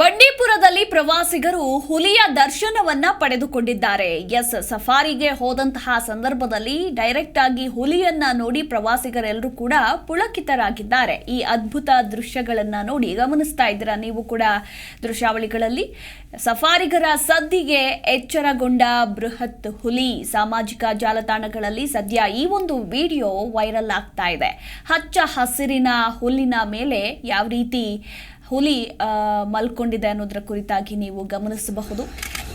ಬಂಡೀಪುರದಲ್ಲಿ ಪ್ರವಾಸಿಗರು ಹುಲಿಯ ದರ್ಶನವನ್ನ ಪಡೆದುಕೊಂಡಿದ್ದಾರೆ. ಎಸ್ ಸಫಾರಿಗೆ ಹೋದಂತಹ ಸಂದರ್ಭದಲ್ಲಿ ಡೈರೆಕ್ಟ್ ಆಗಿ ಹುಲಿಯನ್ನ ನೋಡಿ ಪ್ರವಾಸಿಗರೆಲ್ಲರೂ ಕೂಡ ಪುಳಕಿತರಾಗಿದ್ದಾರೆ. ಈ ಅದ್ಭುತ ದೃಶ್ಯಗಳನ್ನ ನೋಡಿ ಗಮನಿಸ್ತಾ ಇದ್ದೀರಾ ನೀವು ಕೂಡ ದೃಶ್ಯಾವಳಿಗಳಲ್ಲಿ? ಸಫಾರಿಗರ ಸದ್ದಿಗೆ ಎಚ್ಚರಗೊಂಡ ಬೃಹತ್ ಹುಲಿ ಸಾಮಾಜಿಕ ಜಾಲತಾಣಗಳಲ್ಲಿ ಸದ್ಯ ಈ ಒಂದು ವಿಡಿಯೋ ವೈರಲ್ ಆಗ್ತಾ ಇದೆ. ಹಚ್ಚ ಹಸಿರಿನ ಹುಲ್ಲಿನ ಮೇಲೆ ಯಾವ ರೀತಿ ಹುಲಿ ಮಲ್ಕೊಂಡಿದೆ ಅನ್ನೋದರ ಕುರಿತಾಗಿ ನೀವು ಗಮನಿಸಬಹುದು.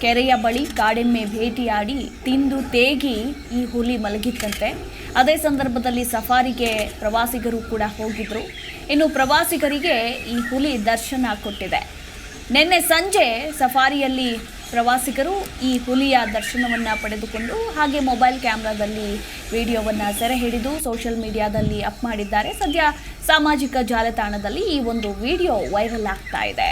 ಕೆರೆಯ ಬಳಿ ಕಾಡೆಮ್ಮೆ ಭೇಟಿಯಾಡಿ ತಿಂದು ತೇಗಿ ಈ ಹುಲಿ ಮಲಗಿತ್ತಂತೆ. ಅದೇ ಸಂದರ್ಭದಲ್ಲಿ ಸಫಾರಿಗೆ ಪ್ರವಾಸಿಗರು ಕೂಡ ಹೋಗಿದ್ರು. ಇನ್ನು ಪ್ರವಾಸಿಗರಿಗೆ ಈ ಹುಲಿ ದರ್ಶನ ಕೊಟ್ಟಿದೆ. ನಿನ್ನೆ ಸಂಜೆ ಸಫಾರಿಯಲ್ಲಿ ಪ್ರವಾಸಿಗರು ಈ ಹುಲಿಯ ದರ್ಶನವನ್ನು ಪಡೆದುಕೊಂಡು ಹಾಗೆ ಮೊಬೈಲ್ ಕ್ಯಾಮ್ರಾದಲ್ಲಿ ವಿಡಿಯೋವನ್ನು ಸೆರೆ ಹಿಡಿದು ಸೋಷಿಯಲ್ ಮೀಡಿಯಾದಲ್ಲಿ ಅಪ್ ಮಾಡಿದ್ದಾರೆ. ಸದ್ಯ ಸಾಮಾಜಿಕ ಜಾಲತಾಣದಲ್ಲಿ ಈ ಒಂದು ವಿಡಿಯೋ ವೈರಲ್ ಆಗ್ತಾ ಇದೆ.